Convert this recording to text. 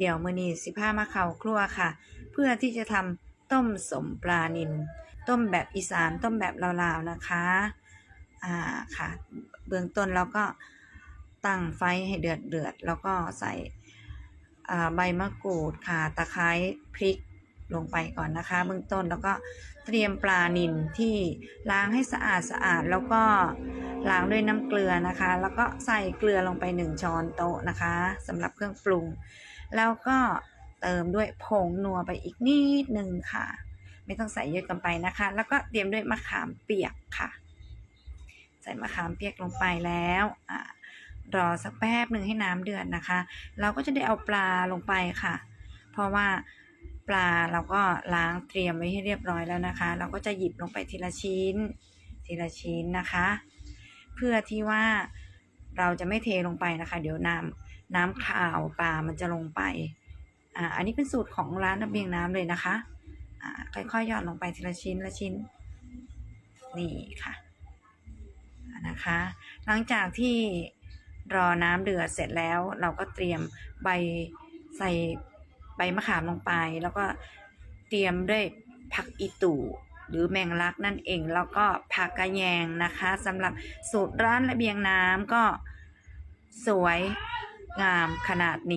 เดี๋ยวมือนีสิพามาเขาครัวค่ะ เพื่อที่จะทำต้มสมปลานิลต้มแบบอีสานต้มแบบลาวๆนะคะอ่าค่ะ เบื้องต้นเราก็ตั้งไฟให้เดือดเดือดแล้วก็ใส่ใบมะกรูดค่ะ ตะไคร้พริกลงไปก่อนนะคะ เบื้องต้นแล้วก็เตรียมปลานิลที่ล้างให้สะอาดสะอาด แล้วก็ล้างด้วยน้ำเกลือนะคะ แล้วก็ใส่เกลือลงไปหนึ่งช้อนโต๊ะนะคะสำหรับเครื่องปรุง แล้วก็เติมด้วยผงนัวไปอีกนิดนึงค่ะ ไม่ต้องใส่เยอะกินไปนะคะ แล้วก็เตรียมด้วยมะขามเปียกค่ะ ใส่มะขามเปียกลงไปแล้วอ่ารอสักแป๊บหนึ่งให้น้ำเดือดนะคะ เราก็จะได้เอาปลาลงไปค่ะ เพราะว่าปลาเราก็ล้างเตรียมไว้ให้เรียบร้อยแล้วนะคะ เราก็จะหยิบลงไปทีละชิ้น ทีละชิ้นนะคะ เพื่อที่ว่าเราจะไม่เทลงไปนะคะ เดี๋ยวน้ำ น้ำข่าวปลามันจะลงไป อ่า อันนี้เป็นสูตรของร้านระเบียงน้ำเลยนะคะ อ่า ค่อยๆหยอดลงไปทีละชิ้นละชิ้น นี่ค่ะ นะคะ หลังจากที่รอน้ำเดือดเสร็จแล้ว เราก็เตรียมใบใส่ใบมะขามลงไป แล้วก็เตรียมด้วยผักอีตู่หรือแมงลักนั่นเอง แล้วก็ผักกระแยงนะคะสำหรับสูตรร้านระเบียงน้ำก็สวย งามขนาดนี้